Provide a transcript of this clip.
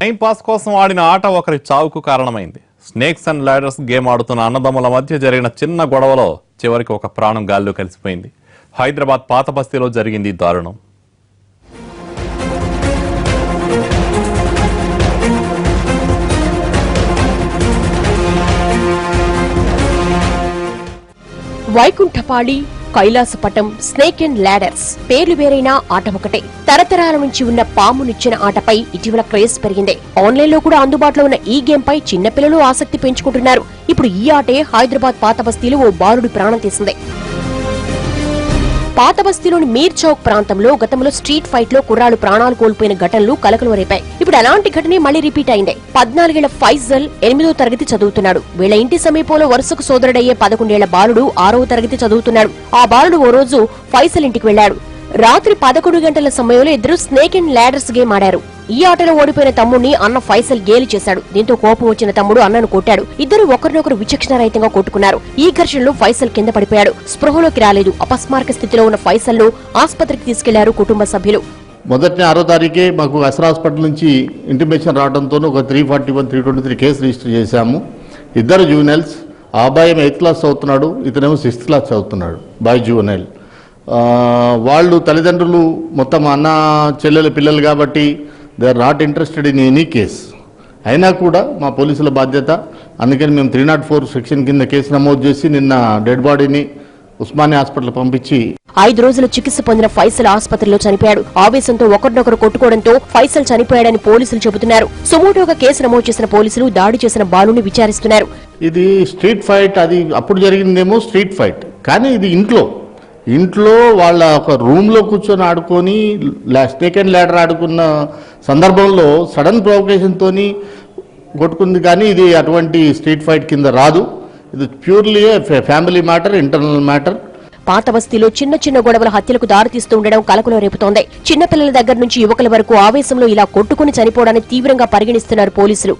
Time pass కోసం ఆడిన ఆట ఒకరి చావుకు కారణమైంది. స్నేక్స్ అండ్ లాడర్స్ గేమ్ ఆడుతున్న అన్నదమ్ముల మధ్య జరిగిన చిన్న గొడవలో చివరికి ఒక ప్రాణం గాల్లో కలిసిపోయింది. హైదరాబాద్ పాత బస్తీలో జరిగింది ఈ దారుణం. వైకుంఠపాళి కైలాసపటం స్నేక్ అండ్ లాడర్స్. పేర్లు వేరైనా ఆట ఒకటే తరతరాల నుంచి ఉన్న పామునిచ్చిన ఆటపై ఇటీవల క్రేజ్ పెరిగింది. ఆన్లైన్లో కూడా అందుబాటులో ఉన్న ఈ గేమ్ పై చిన్నపిల్లలు ఆసక్తి పెంచుకుంటున్నారు. ఇప్పుడు ఈ ఆటే హైదరాబాద్ పాత బస్తీలో ఓ బాలుడి ప్రాణం తీసింది. పాత బస్తీలోని మీర్ చౌక్ ప్రాంతంలో గతంలో స్ట్రీట్ ఫైట్లో కుర్రాలు ప్రాణాలు కోల్పోయిన ఘటనలు కలకలు రేపాయి. ఇప్పుడు అలాంటి ఘటనే మళ్ళీ రిపీట్ అయింది. పద్నాలుగేళ్ళ ఫైజల్ ఎనిమిదో తరగతి చదువుతున్నాడు. వీళ్ళ ఇంటి సమీపంలో వరుసకు సోదరుడయ్యే పదకొండేళ్ళ బాలుడు ఆరవ తరగతి చదువుతున్నాడు. ఆ బాలుడు ఓ రోజు ఫైజల్ ఇంటికి వెళ్ళాడు రాత్రి పదకొండు గంటల సమయంలో ఇద్దరు స్నేక్ అండ్ లాడర్స్ గేమ్ ఆడారు. ఈ ఆటలో ఓడిపోయిన తమ్ముడిని అన్న ఫైసల్ గేలి చేశాడు. దీంతో కోపం వచ్చిన తమ్ముడు అన్నను కొట్టాడు. ఇద్దరు ఒకరినొకరు విచక్షణరహితంగా కొట్టుకున్నారు. ఈ ఘర్షణలో ఫైసల్ కింద పడిపోయాడు. స్పృహలోకి రాలేదు. అపస్మారక స్థితిలో ఉన్న ఫైసల్ను ఆసుపత్రికి తీసుకెళ్ళారు కుటుంబ సభ్యులు. మొదటి ఆరో తారీఖే మాకు అసర్ హాస్పిటల్ నుంచి ఇంటిమేషన్ రావడంతో ఒక three forty one three twenty three case register చేశాము. ఇద్దరు జూనియల్స్ ఆ అబ్బాయి ఎయిత్ క్లాస్ చదువుతున్నాడు ఇతనేమో సిక్స్త్ క్లాస్ చదువుతున్నాడు బాయ్ జూనైల్ వాళ్ళు తల్లిదండ్రులు మొత్తం అన్న చెల్లెల పిల్లలు కాబట్టి they are not interested in any case అయినా కూడా మా పోలీసుల బాధ్యత. అందుకని మేము త్రీ నాట్ ఫోర్ సెక్షన్ కింద కేసు నమోదు చేసి నిన్న డెడ్ బాడీని ఉస్మానియా హాస్పిటల్ పంపించి ఐదు రోజుల చికిత్స పొందిన ఫైసల్ ఆసుపత్రిలో చనిపోయాడు. ఆవేశంతో ఒకరినొకరు కొట్టుకోవడంతో ఫైసల్ చనిపోయాడని పోలీసులు చెబుతున్నారు. సుమోటోగా కేసు నమోదు చేసిన పోలీసులు దాడి చేసిన బాలుని విచారిస్తున్నారు. ఇది స్ట్రీట్ ఫైట్ అది అప్పుడు జరిగిందేమో స్ట్రీట్ ఫైట్. కానీ ఇది ఇంట్లో. ఇంట్లో వాళ్ళ ఒక రూమ్లో కూర్చొని ఆడుకొని స్నేక్ అండ్ ల్యాడర్ ఆడుకున్న సందర్భంలో సడన్ ప్రొవకేషన్తో కొట్టుకుంది. కానీ ఇది అటువంటి స్ట్రీట్ ఫైట్ కింద రాదు. ఇది purely family matter internal matter. పాత బస్తీలో చిన్న చిన్న గొడవలు హత్యలకు దారితీస్తూ ఉండడం కలకలో రేపుతోంది. చిన్నపిల్లల దగ్గర నుంచి యువకుల వరకు ఆవేశంలో ఇలా కొట్టుకుని చనిపోవడాన్ని తీవ్రంగా పరిగణిస్తున్నారు పోలీసులు.